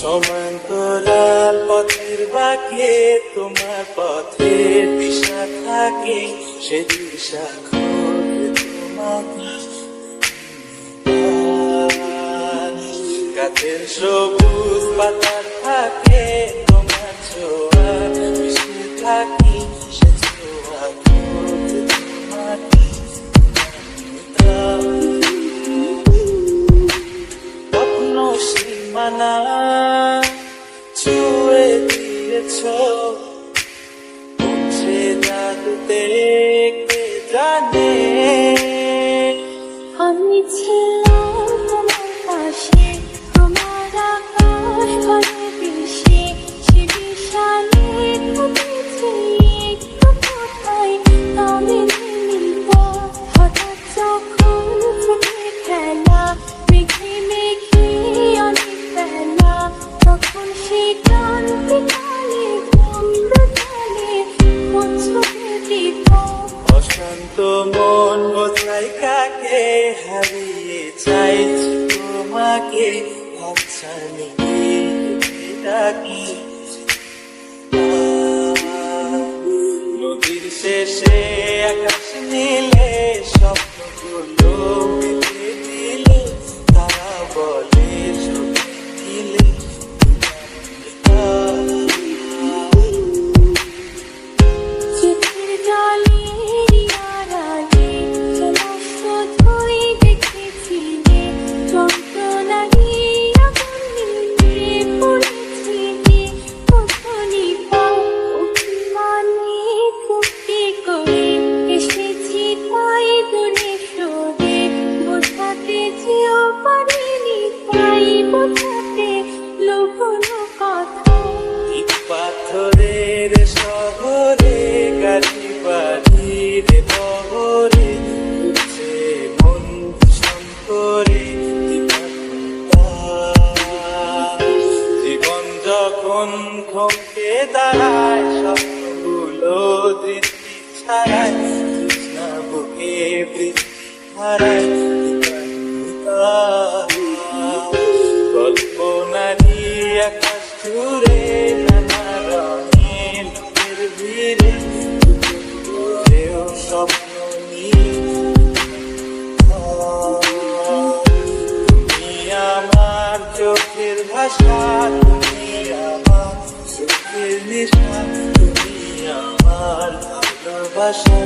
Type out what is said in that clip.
সমান পথের বাঁকে, তোমার পথের দিশা থাকে, সে দিশা খোঁজে তোমার গাছের সবুজ পাতা থাকে তোমার চোখ 就 অশান্ত মন বোঝাই কাকে হারিয়ে চাইছি তোমাকে ভাবছানি ডাকি। নদীর শেষে ছাড়ায় তৃষ্ণা বুকে হারায় কল্পনারি আমার চোখের ভাষা তুমি আমার চোখের নেশা। ভালোবাসা